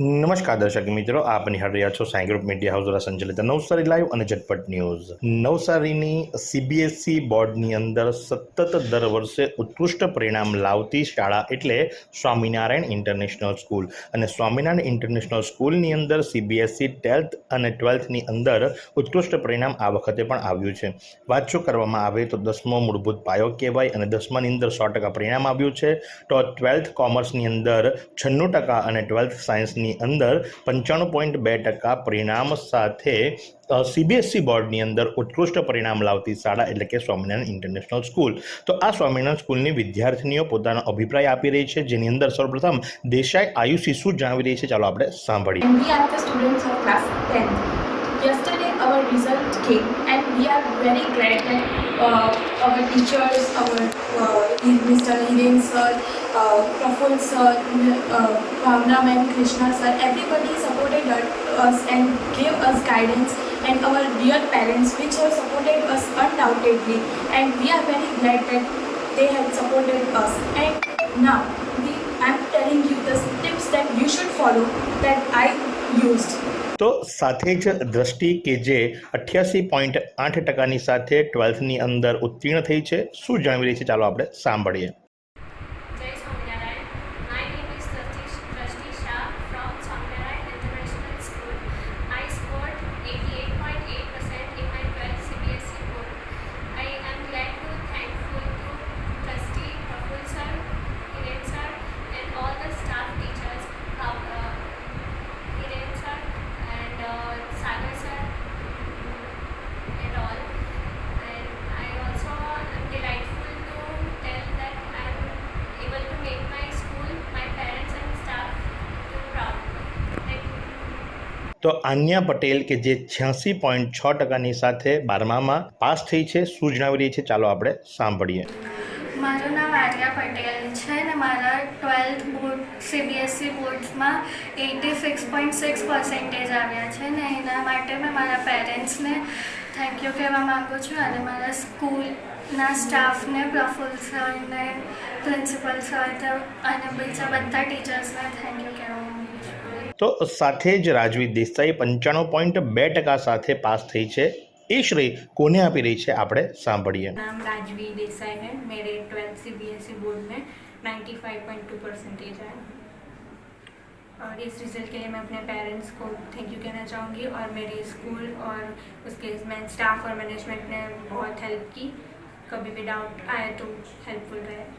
નમસ્કાર દર્શક મિત્રો, આપ નિહાળ રહ્યા છો સાઈ ગ્રુપ મીડિયા હાઉસ દ્વારા સંચાલિત નવસારી લાઈવ અને ઝટપટ ન્યૂઝ. નવસારીની સીબીએસઈ બોર્ડની અંદર સતત દર વર્ષે ઉત્કૃષ્ટ પરિણામ લાવતી શાળા એટલે સ્વામિનારાયણ ઇન્ટરનેશનલ સ્કૂલ. અને સ્વામિનારાયણ ઇન્ટરનેશનલ સ્કૂલની અંદર સીબીએસઈ ટેન્થ અને ટ્વેલ્થની અંદર ઉત્કૃષ્ટ પરિણામ આ વખતે પણ આવ્યું છે. વાત જો કરવામાં આવે તો દસમો મૂળભૂત પાયો કહેવાય અને દસમાની અંદર સો ટકા પરિણામ આવ્યું છે. તો ટ્વેલ્થ કોમર્સની અંદર છન્નું ટકા અને ટ્વેલ્થ સાયન્સની અંદર પંચાણું પોઈન્ટ બે ટકા પરિણામ સાથે સીબીએસસી બોર્ડની અંદર ઉત્કૃષ્ટ પરિણામ લાવતી શાળા એટલે કે સ્વામિનારાયણ ઇન્ટરનેશનલ સ્કૂલ. તો આ સ્વામિનારાયણ સ્કૂલની વિદ્યાર્થીનીઓ પોતાનો અભિપ્રાય આપી રહી છે. જેની અંદર સૌપ્રથમ દેસાઈ આયુષી શું જણાવી રહી છે. ચાલો આપણે સાંભળીએ. And we are the students of class 10. Yesterday our result came and we are very glad uh, our teachers, our uh, Mr. Hiren sir, uh, Praful sir, uh, ma'am, Krishna sir, everybody supported us and gave us guidance and our dear parents which have supported us undoubtedly and we are very glad that they have supported us and now we, I'm telling you the tips that you should follow that I used. તો સાથે જ દ્રષ્ટિ કે જે અઠ્યાસી point આઠ ટકાની સાથે ટ્વેલ્થની અંદર ઉત્તીર્ણ થઈ છે. શું જણાવી રહી છે? ચાલો આપણે સાંભળીએ. તો આન્યા પટેલ કે જે છ્યાસી પોઈન્ટ છ ટકાની સાથે બારમામાં પાસ થઈ છે, શું જણાવી રહી છે? ચાલો આપણે સાંભળીએ. મારું નામ આર્યા પટેલ છે ને મારા twelfth board CBSE બોર્ડ્સમાં eighty six point six percentage આવ્યા છે ને એના માટે મેં મારા પેરેન્ટ્સને થેન્ક યુ કહેવા માગું છું અને મારા સ્કૂલના સ્ટાફને, પ્રફુલ સરને, પ્રિન્સિપલ સર અને બીજા બધા ટીચર્સને થેન્ક યુ કહેવા તો સાથે જ રાજવી દેસાઈ પંચાણું પોઈન્ટ બે ટકા સાથે પાસ થઈ છે એ શ્રેય કોને આપી રહી છે આપણે સાંભળીએ नाम राजवी देसाई है मेरे twelfth C B S E board में 95.2 परसेंटेज है और इस रिज़ल्ट के लिए मैं अपने पेरेंट्स को थैंक यू कहना चाहूँगी और मेरे स्कूल और उसके मैं स्टाफ और मैनेजमेंट ने बहुत हेल्प की कभी भी डाउट आया तो हेल्पफुल रहे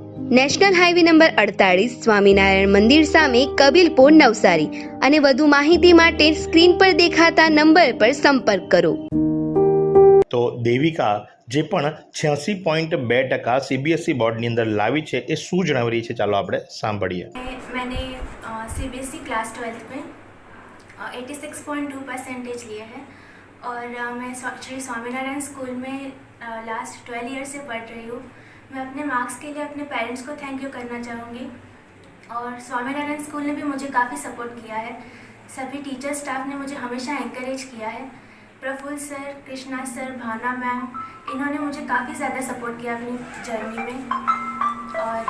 નેશનલ હાઈવે નંબર અડતાળીસ સ્વામિનારાયણ મંદિર સામે કબીલપુર નવસારી અને વધુ માહિતી માટે સ્ક્રીન પર દેખાતા નંબર પર સંપર્ક કરો તો દેવિકા જે પણ છ્યાસી પોઈન્ટ બે ટકા સીબીએસઈ બોર્ડની અંદર લાવી છે એ શું જણાવી રહી છે ચાલો આપણે સાંભળીએ मैं- मैंने C B S E class twelfth में eighty six point two percentage लिए हैं और अ, मैं स्वा- श्री स्वामीनारायण स्कूल में लास्ट ट्वेल्व ईयर से पढ़ रही हूँ मैं अपने मार्क्स के लिए अपने पेरेंट्स को थैंक यू करना चाहूँगी। और स्वामीनारायण स्कूल ने भी मुझे काफ़ी सपोर्ट किया है। सभी टीचर स्टाफ ने मुझे हमेशा इंकरेज किया है। Praful sir, Krishna sir Bhavna ma'am, इन्होंने मुझे काफ़ी ज़्यादा सपोर्ट किया अपनी जर्नी में। और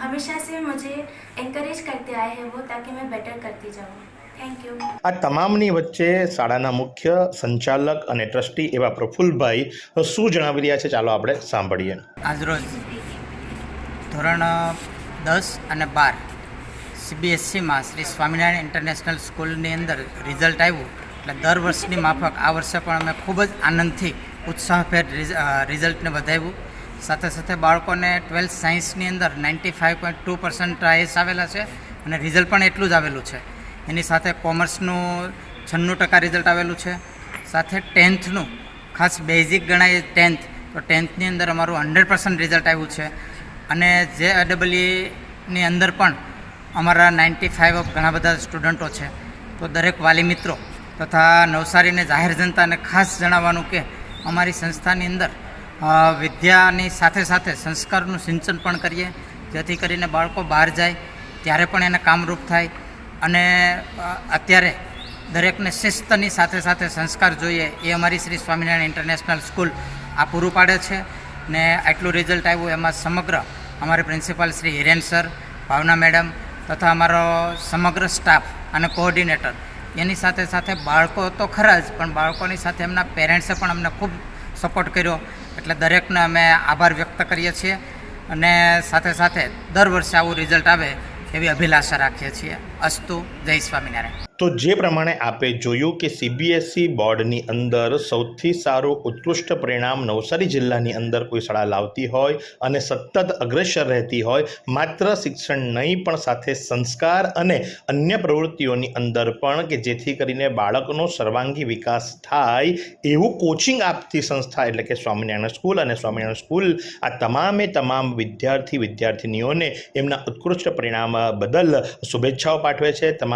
हमेशा से मुझे इंकरेज करते आए हैं वो, ताकि मैं बेटर करती जाऊँ। આ તમામની વચ્ચે શાળાના મુખ્ય સંચાલક અને ટ્રસ્ટી એવા પ્રફુલ્લભાઈ શું જણાવી રહ્યા છે? ચાલો આપણે સાંભળીએ. આજરોજ ધોરણ દસ અને બાર સીબીએસસીમાં શ્રી સ્વામિનારાયણ ઇન્ટરનેશનલ સ્કૂલની અંદર રિઝલ્ટ આવ્યું. એટલે દર વર્ષની માફક આ વર્ષે પણ અમે ખૂબ જ આનંદથી ઉત્સાહભેર રિઝલ્ટને વધાવ્યું. સાથે સાથે બાળકોને ટ્વેલ્થ સાયન્સની અંદર ninety five point two percent આવેલા છે અને રિઝલ્ટ પણ એટલું જ આવેલું છે. એની સાથે કોમર્સનું છન્નું ટકા રિઝલ્ટ આવેલું છે. સાથે ટેન્થનું, ખાસ બેઝિક ગણાય ટેન્થ, તો ટેન્થની અંદર અમારું હંડ્રેડ પર્સન્ટ રિઝલ્ટ આવ્યું છે. અને જે ની અંદર પણ અમારા નાઇન્ટી ફાઇવ ઘણા બધા સ્ટુડન્ટો છે. તો દરેક વાલી મિત્રો તથા નવસારીને જાહેર જનતાને ખાસ જણાવવાનું કે અમારી સંસ્થાની અંદર વિદ્યાની સાથે સાથે સંસ્કારનું સિંચન પણ કરીએ, જેથી કરીને બાળકો બહાર જાય, ત્યારે પણ એને કામરૂપ થાય અને અત્યારે દરેકને શિસ્તની સાથે સાથે સંસ્કાર જોઈએ એ અમારી શ્રી સ્વામિનારાયણ ઇન્ટરનેશનલ સ્કૂલ આ પૂરું પાડે છે. ને આટલું રિઝલ્ટ આવ્યું એમાં સમગ્ર અમારે principal Shri Hiren sir Bhavna madam તથા અમારો સમગ્ર સ્ટાફ અને કોઓર્ડિનેટર એની સાથે સાથે બાળકો તો ખરા જ, પણ બાળકોની સાથે એમના પેરેન્ટ્સે પણ અમને ખૂબ સપોર્ટ કર્યો. એટલે દરેકને અમે આભાર વ્યક્ત કરીએ છીએ. અને સાથે સાથે દર વર્ષે આવું રિઝલ્ટ આવે એવી અભિલાષા રાખીએ છીએ. અસ્તુ. જય સ્વામિનારાયણ. તો જે પ્રમાણે આપે જોયું કે સીબીએસઈ બોર્ડની અંદર સૌથી સારું ઉત્કૃષ્ટ પરિણામ નવસારી જિલ્લાની અંદર કોઈ શાળા લાવતી હોય અને સતત અગ્રેસર રહેતી હોય, માત્ર શિક્ષણ નહીં, પણ સાથે સંસ્કાર અને અન્ય પ્રવૃત્તિઓની અંદર પણ કે જેથી કરીને બાળકનો સર્વાંગી વિકાસ થાય, એવું કોચિંગ આપતી સંસ્થા એટલે કે સ્વામિનારાયણ સ્કૂલ અને સ્વામિનારાયણ સ્કૂલ આ તમામે તમામ વિદ્યાર્થી વિદ્યાર્થિનીઓને એમના ઉત્કૃષ્ટ પરિણામ બદલ શુભેચ્છાઓ પાઠવે છે. તમામ